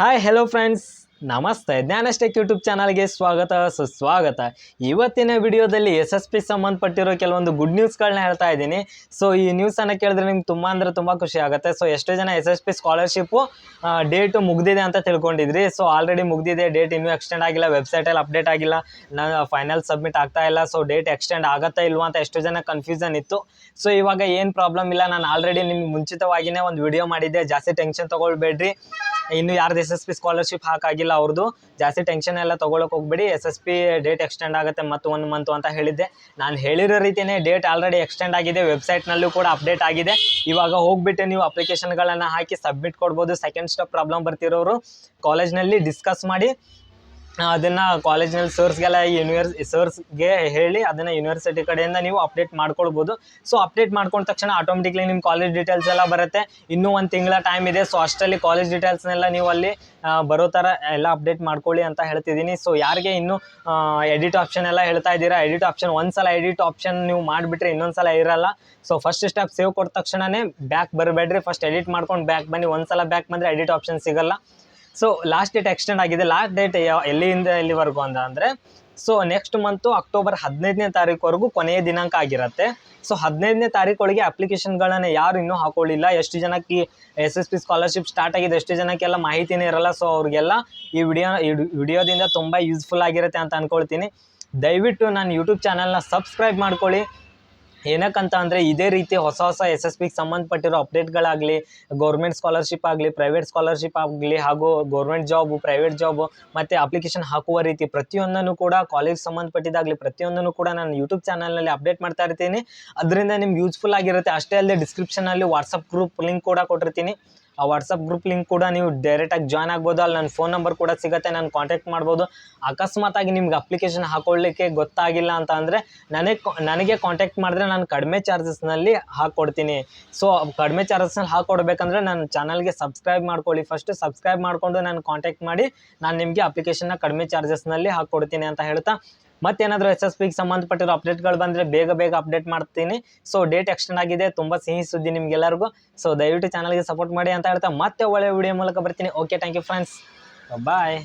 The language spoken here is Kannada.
ಹಾಯ್ ಹೆಲೋ ಫ್ರೆಂಡ್ಸ್ ನಮಸ್ತೆ. ಜ್ಞಾನಸ್ಟೆಕ್ ಯೂಟ್ಯೂಬ್ ಚಾನಲ್ಗೆ ಸ್ವಾಗತ, ಸುಸ್ವಾಗತ. ಇವತ್ತಿನ ವಿಡಿಯೋದಲ್ಲಿ ಎಸ್ ಎಸ್ ಪಿ ಸಂಬಂಧಪಟ್ಟಿರೋ ಕೆಲವೊಂದು ಗುಡ್ ನ್ಯೂಸ್ಗಳನ್ನ ಹೇಳ್ತಾ ಇದ್ದೀನಿ. ಸೊ ಈ ನ್ಯೂಸನ್ನು ಕೇಳಿದ್ರೆ ನಿಮ್ಗೆ ತುಂಬ ಅಂದರೆ ತುಂಬ ಖುಷಿ ಆಗುತ್ತೆ. ಸೊ ಎಷ್ಟೋ ಜನ S S P scholarship date ಮುಗ್ದಿದೆ ಅಂತ ತಿಳ್ಕೊಂಡಿದ್ರಿ. ಸೊ ಆಲ್ರೆಡಿ ಮುಗ್ದಿದೆ ಡೇಟ್ ಇನ್ನೂ ಎಕ್ಸ್ಟೆಂಡ್ ಆಗಿಲ್ಲ ವೆಬ್ಸೈಟಲ್ಲಿ ಅಪ್ಡೇಟ್ ಆಗಿಲ್ಲ ನಾನು ಫೈನಲ್ ಸಬ್ಮಿಟ್ ಆಗ್ತಾ ಇಲ್ಲ. ಸೊ ಡೇಟ್ ಎಕ್ಸ್ಟೆಂಡ್ ಆಗುತ್ತಾ ಇಲ್ವಾ ಅಂತ ಎಷ್ಟೋ ಜನ ಕನ್ಫ್ಯೂಷನ್ ಇತ್ತು. ಸೊ ಇವಾಗ ಏನು ಪ್ರಾಬ್ಲಮ್ ಇಲ್ಲ. ನಾನು ಆಲ್ರೆಡಿ ನಿಮ್ಗೆ ಮುಂಚಿತವಾಗಿಯೇ ಒಂದು ವಿಡಿಯೋ ಮಾಡಿದ್ದೆ. ಜಾಸ್ತಿ ಟೆನ್ಷನ್ ತೊಗೊಳ್ಬೇಡ್ರಿ. ಇನ್ನು ಯಾರ್ದು ಎಸ್ ಎಸ್ ಪಿ ಸ್ಕಾಲರ್ಶಿಪ್ ಹಾಕಾಗಿಲ್ಲ ಅವ್ರದ್ದು ಜಾಸ್ತಿ ಟೆನ್ಷನ್ ಎಲ್ಲ ತೊಗೊಳಕ್ಕೆ ಹೋಗ್ಬೇಡಿ. S S P date extend ಆಗುತ್ತೆ ಮತ್ತು ಒಂದು ಮಂತು ಅಂತ ಹೇಳಿದ್ದೆ. ನಾನು ಹೇಳಿರೋ ರೀತಿಯೇ ಡೇಟ್ ಆಲ್ರೆಡಿ ಎಕ್ಸ್ಟೆಂಡ್ ಆಗಿದೆ. ವೆಬ್ಸೈಟ್ನಲ್ಲೂ ಕೂಡ ಅಪ್ಡೇಟ್ ಆಗಿದೆ. ಇವಾಗ ಹೋಗ್ಬಿಟ್ಟು ನೀವು ಅಪ್ಲಿಕೇಶನ್ಗಳನ್ನು ಹಾಕಿ ಸಬ್ಮಿಟ್ ಕೊಡ್ಬೋದು. ಸೆಕೆಂಡ್ ಸ್ಟೆಪ್ ಪ್ರಾಬ್ಲಮ್ ಬರ್ತಿರೋರು ಕಾಲೇಜ್ನಲ್ಲಿ ಡಿಸ್ಕಸ್ ಮಾಡಿ. ಅದನ್ನ ಕಾಲೇಜ್ನಲ್ಲಿ ಸರ್ಸ್ಗೆಲ್ಲ ಯೂನಿವರ್ಸ್ ಸರ್ಸ್ಗೆ ಹೇಳಿ ಅದನ್ನ ಯೂನಿವರ್ಸಿಟಿ ಕಡೆಯಿಂದ ನೀವು ಅಪ್ಡೇಟ್ ಮಾಡ್ಕೊಳ್ಬೋದು. ಸೊ ಅಪ್ಡೇಟ್ ಮಾಡ್ಕೊಂಡ ತಕ್ಷಣ ಆಟೋಮೆಟಿಕ್ಲಿ ನಿಮ್ಮ ಕಾಲೇಜ್ ಡೀಟೇಲ್ಸ್ ಎಲ್ಲ ಬರುತ್ತೆ. ಇನ್ನೂ ಒಂದು ತಿಂಗಳ ಟೈಮ್ ಇದೆ. ಸೊ ಅಷ್ಟರಲ್ಲಿ ಕಾಲೇಜ್ ಡೀಟೇಲ್ಸ್ನೆಲ್ಲ ನೀವು ಅಲ್ಲಿ ಬರೋ ಥರ ಎಲ್ಲ ಅಪ್ಡೇಟ್ ಮಾಡ್ಕೊಳ್ಳಿ ಅಂತ ಹೇಳ್ತಿದ್ದೀನಿ. ಸೊ ಯಾರಿಗೆ ಇನ್ನೂ ಎಡಿಟ್ ಆಪ್ಷನ್ ಎಲ್ಲ ಹೇಳ್ತಾ ಇದ್ದೀರಾ? ಎಡಿಟ್ ಆಪ್ಷನ್ ಒಂದ್ಸಲ ಎಡಿಟ್ ಆಪ್ಷನ್ ನೀವು ಮಾಡಿಬಿಟ್ರೆ ಇನ್ನೊಂದ್ಸಲ ಇರಲ್ಲ. ಸೊ ಫಸ್ಟ್ ಸ್ಟೆಪ್ ಸೇವ್ ಕೊಟ್ಟ ತಕ್ಷಣನೇ ಬ್ಯಾಕ್ ಬರಬೇಡ್ರಿ. ಫಸ್ಟ್ ಎಡಿಟ್ ಮಾಡ್ಕೊಂಡು ಬ್ಯಾಕ್ ಬನ್ನಿ. ಒಂದ್ಸಲ ಬ್ಯಾಕ್ ಬಂದರೆ ಎಡಿಟ್ ಆಪ್ಷನ್ ಸಿಗಲ್ಲ. ಸೊ ಲಾಸ್ಟ್ ಡೇಟ್ ಎಕ್ಸ್ಟೆಂಡ್ ಆಗಿದೆ. ಲಾಸ್ಟ್ ಡೇಟ್ ಎಲ್ಲಿಂದ ಎಲ್ಲಿವರೆಗೂ ಅಂತ ಅಂದರೆ ಸೊ ನೆಕ್ಸ್ಟ್ ಮಂತು ಅಕ್ಟೋಬರ್ ಹದಿನೈದನೇ ತಾರೀಕುವರೆಗೂ ಕೊನೆಯ ದಿನಾಂಕ ಆಗಿರುತ್ತೆ. ಸೊ ಹದಿನೈದನೇ ತಾರೀಕೊಳಗೆ ಅಪ್ಲಿಕೇಶನ್ಗಳನ್ನು ಯಾರು ಇನ್ನೂ ಹಾಕೊಳ್ಳಿಲ್ಲ. ಎಷ್ಟು ಜನಕ್ಕೆ S S P scholarship start ಆಗಿದೆ, ಎಷ್ಟು ಜನಕ್ಕೆಲ್ಲ ಮಾಹಿತಿನೇ ಇರಲ್ಲ. ಸೊ ಅವ್ರಿಗೆಲ್ಲ ಈ ವಿಡಿಯೋ ವಿಡಿಯೋದಿಂದ ತುಂಬ ಯೂಸ್ಫುಲ್ ಆಗಿರುತ್ತೆ ಅಂತ ಅಂದ್ಕೊಳ್ತೀನಿ ದಯವಿಟ್ಟು ನನ್ನ ಯೂಟ್ಯೂಬ್ ಚಾನಲ್ನ ಸಬ್ಸ್ಕ್ರೈಬ್ ಮಾಡ್ಕೊಳ್ಳಿ. ಏನಕ್ಕಂತ ಅಂದರೆ ಇದೇ ರೀತಿ ಹೊಸ ಹೊಸ ಎಸ್ ಎಸ್ ಪಿಗೆ ಸಂಬಂಧಪಟ್ಟಿರೋ ಅಪ್ಡೇಟ್ಗಳಾಗಲಿ ಗೌರ್ಮೆಂಟ್ ಸ್ಕಾಲರ್ಶಿಪ್ ಆಗಲಿ ಪ್ರೈವೇಟ್ ಸ್ಕಾಲರ್ಶಿಪ್ ಆಗಲಿ, ಹಾಗೂ ಗೌರ್ಮೆಂಟ್ ಜಾಬು ಪ್ರೈವೇಟ್ ಜಾಬು ಮತ್ತು ಅಪ್ಲಿಕೇಶನ್ ಹಾಕುವ ರೀತಿ ಪ್ರತಿಯೊಂದನ್ನು ಕೂಡ ಕಾಲೇಜ್ ಸಂಬಂಧಪಟ್ಟಿದ್ದಾಗಲಿ, ಪ್ರತಿಯೊಂದನ್ನು ಕೂಡ ನಾನು ಯೂಟ್ಯೂಬ್ ಚಾನಲ್ನಲ್ಲಿ ಅಪ್ಡೇಟ್ ಮಾಡ್ತಾ ಇರ್ತೀನಿ. ಅದರಿಂದ ನಿಮ್ಗೆ ಯೂಸ್ಫುಲ್ ಆಗಿರುತ್ತೆ. ಅಷ್ಟೇ ಅಲ್ಲದೆ ಡಿಸ್ಕ್ರಿಪ್ಷನಲ್ಲಿ ವಾಟ್ಸಪ್ ಗ್ರೂಪ್ ಲಿಂಕ್ ಕೂಡ ಕೊಟ್ಟಿರ್ತೀನಿ. ಆ ವಾಟ್ಸಪ್ ಗ್ರೂಪ್ ಲಿಂಕ್ ಕೂಡ ನೀವು ಡೈರೆಕ್ಟಾಗಿ ಜಾಯ್ನ್ ಆಗ್ಬೋದು. ಅಲ್ಲಿ ನನ್ನ ಫೋನ್ ನಂಬರ್ ಕೂಡ ಸಿಗುತ್ತೆ. ನಾನು ಕಾಂಟ್ಯಾಕ್ಟ್ ಮಾಡ್ಬೋದು. ಅಕಸ್ಮಾತಾಗಿ ನಿಮ್ಗೆ ಅಪ್ಲಿಕೇಶನ್ ಹಾಕೊಳ್ಳಿಕ್ಕೆ ಗೊತ್ತಾಗಿಲ್ಲ ಅಂತ ಅಂದರೆ ನನಗೆ ನನಗೆ ಕಾಂಟ್ಯಾಕ್ಟ್ ಮಾಡಿದ್ರೆ ನಾನು ಕಡಿಮೆ ಚಾರ್ಜಸ್ನಲ್ಲಿ ಹಾಕ್ಕೊಡ್ತೀನಿ ಸೊ ಕಡಿಮೆ ಚಾರ್ಜಸ್ನಲ್ಲಿ ಹಾಕ್ಕೊಡ್ಬೇಕಂದ್ರೆ ನನ್ನ ಚಾನಲ್ಗೆ ಸಬ್ಸ್ಕ್ರೈಬ್ ಮಾಡ್ಕೊಳ್ಳಿ. ಫಸ್ಟ್ ಸಬ್ಸ್ಕ್ರೈಬ್ ಮಾಡಿಕೊಂಡು ನಾನು ಕಾಂಟ್ಯಾಕ್ಟ್ ಮಾಡಿ ನಾನು ನಿಮಗೆ ಅಪ್ಲಿಕೇಶನ್ನ ಕಡಿಮೆ ಚಾರ್ಜಸ್ನಲ್ಲಿ ಹಾಕ್ಕೊಡ್ತೀನಿ ಅಂತ ಹೇಳ್ತಾ ಮತ್ತೇನಾದರೂ ಎಸ್ ಎಸ್ ಪಿಗೆ ಸಂಬಂಧಪಟ್ಟಿರೋ ಅಪ್ಡೇಟ್ಗಳು ಬಂದರೆ ಬೇಗ ಬೇಗ ಅಪ್ಡೇಟ್ ಮಾಡ್ತೀನಿ. ಸೊ ಡೇಟ್ ಎಕ್ಸ್ಟೆಂಡ್ ಆಗಿದೆ. ತುಂಬ ಸಿಹಿ ಸುದ್ದಿ ನಿಮ್ಗೆಲ್ಲರಿಗೂ. ಸೊ ದಯವಿಟ್ಟು ಚಾನಲ್ಗೆ ಸಪೋರ್ಟ್ ಮಾಡಿ ಅಂತ ಹೇಳ್ತಾ ಮತ್ತೆ ಒಳ್ಳೆ ವಿಡಿಯೋ ಮೂಲಕ ಬರ್ತೀನಿ. Okay thank you friends bye